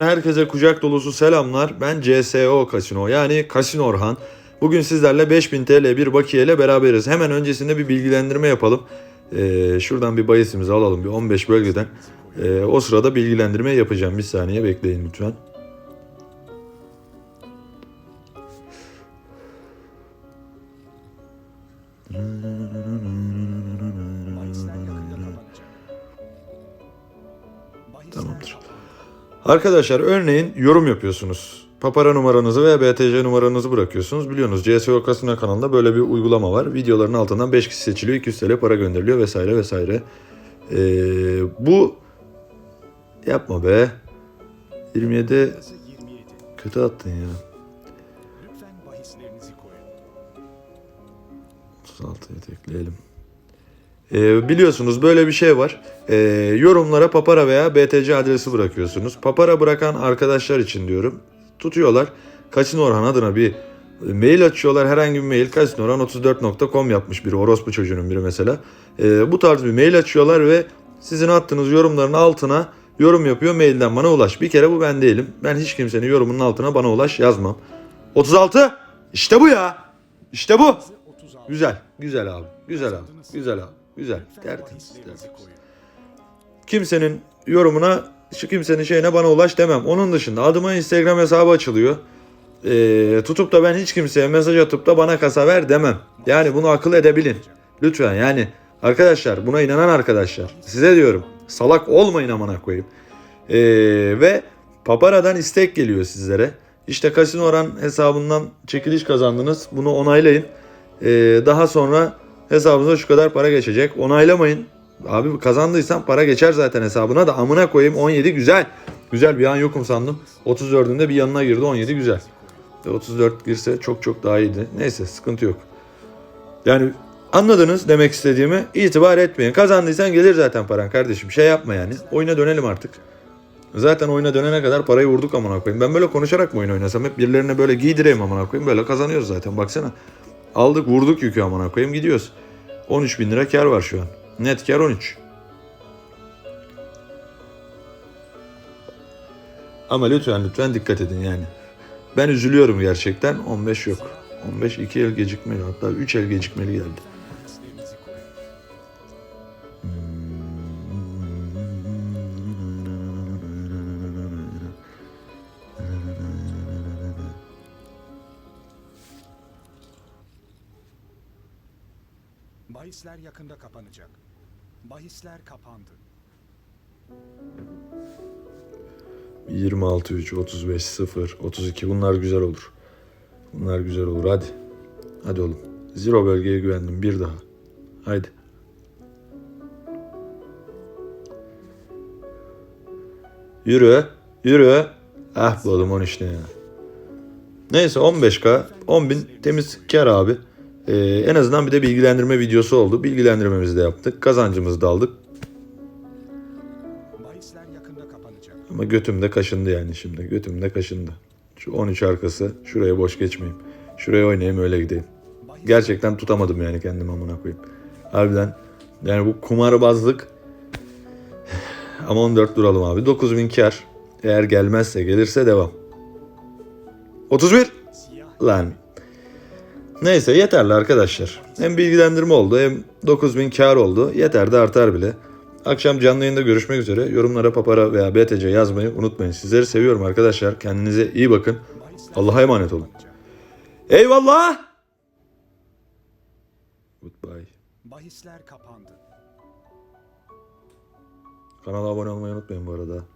Herkese kucak dolusu selamlar. Ben CSO Kasino yani Kasino Orhan. Bugün sizlerle 5000 TL bir bakiye ile beraberiz. Hemen öncesinde bir bilgilendirme yapalım. Ee, şuradan bir bahisimizi alalım bir 15 bölgeden. Ee, o sırada bilgilendirme yapacağım. Bir saniye bekleyin lütfen. Tamamdır. Arkadaşlar örneğin yorum yapıyorsunuz. Papara numaranızı veya BTC numaranızı bırakıyorsunuz. Biliyorsunuz CSGO Casino kanalında böyle bir uygulama var. Videoların altından 5 kişi seçiliyor. 200 TL para gönderiliyor vesaire vesaire. Ee, bu yapma be. 27 Burası 27. kötü attın ya. Lütfen bahislerinizi koyun. 36'ya tekleyelim. Ee, biliyorsunuz böyle bir şey var. Ee, yorumlara papara veya BTC adresi bırakıyorsunuz. Papara bırakan arkadaşlar için diyorum. Tutuyorlar. Kasino Orhan adına bir mail açıyorlar. Herhangi bir mail. Kasinoorhan34.com yapmış biri. Orospu çocuğunun biri mesela. Ee, bu tarz bir mail açıyorlar ve sizin attığınız yorumların altına yorum yapıyor. Mailden bana ulaş. Bir kere bu ben değilim. Ben hiç kimsenin yorumunun altına bana ulaş yazmam. 36. İşte bu ya. İşte bu. 36. Güzel, güzel abi. Güzel abi. Güzel abi. Güzel. Tertemiz. Kimsenin yorumuna, şu kimsenin şeyine bana ulaş demem. Onun dışında adıma Instagram hesabı açılıyor. Ee, tutup da ben hiç kimseye mesaj atıp da bana kasa ver demem. Yani bunu akıl edebilin. Lütfen yani arkadaşlar buna inanan arkadaşlar size diyorum salak olmayın amına koyayım. Ee, ve Papara'dan istek geliyor sizlere. İşte Kasino Oran hesabından çekiliş kazandınız. Bunu onaylayın. Ee, daha sonra hesabınıza şu kadar para geçecek. Onaylamayın. Abi kazandıysan para geçer zaten hesabına da amına koyayım 17 güzel. Güzel bir an yokum sandım. 34'ünde bir yanına girdi 17 güzel. E, 34 girse çok çok daha iyiydi. Neyse sıkıntı yok. Yani anladınız demek istediğimi itibar etmeyin. Kazandıysan gelir zaten paran kardeşim. Şey yapma yani. Oyuna dönelim artık. Zaten oyuna dönene kadar parayı vurduk amına koyayım. Ben böyle konuşarak mı oyun oynasam? Hep birilerine böyle giydireyim amına koyayım. Böyle kazanıyoruz zaten baksana. Aldık vurduk yükü amına koyayım gidiyoruz. 13 bin lira kar var şu an. Net kar 13. Ama lütfen lütfen dikkat edin yani. Ben üzülüyorum gerçekten. 15 yok. 15 2 el gecikmeli hatta 3 el gecikmeli geldi. Bahisler yakında kapanacak. Bahisler kapandı. 26 3 35 0 32 bunlar güzel olur. Bunlar güzel olur hadi. Hadi oğlum. Zero bölgeye güvendim bir daha. Haydi. Yürü. Yürü. Ah bu oğlum 13 ne ya. Neyse 15k 10.000 temiz kar abi. Ee, en azından bir de bilgilendirme videosu oldu. Bilgilendirmemizi de yaptık. Kazancımızı da aldık. Ama götümde kaşındı yani şimdi. Götümde kaşındı. Şu 13 arkası. Şuraya boş geçmeyeyim. Şuraya oynayayım öyle gideyim. Gerçekten tutamadım yani kendimi amına koyayım. Harbiden. Yani bu kumarbazlık. Ama 14 duralım abi. 9000 kar. Eğer gelmezse gelirse devam. 31. siyah Lan. Neyse yeterli arkadaşlar. Hem bilgilendirme oldu hem 9000 kar oldu. Yeter de artar bile. Akşam canlı yayında görüşmek üzere. Yorumlara papara veya BTC yazmayı unutmayın. Sizleri seviyorum arkadaşlar. Kendinize iyi bakın. Allah'a emanet olun. Eyvallah. Goodbye. Bahisler kapandı. Kanala abone olmayı unutmayın bu arada.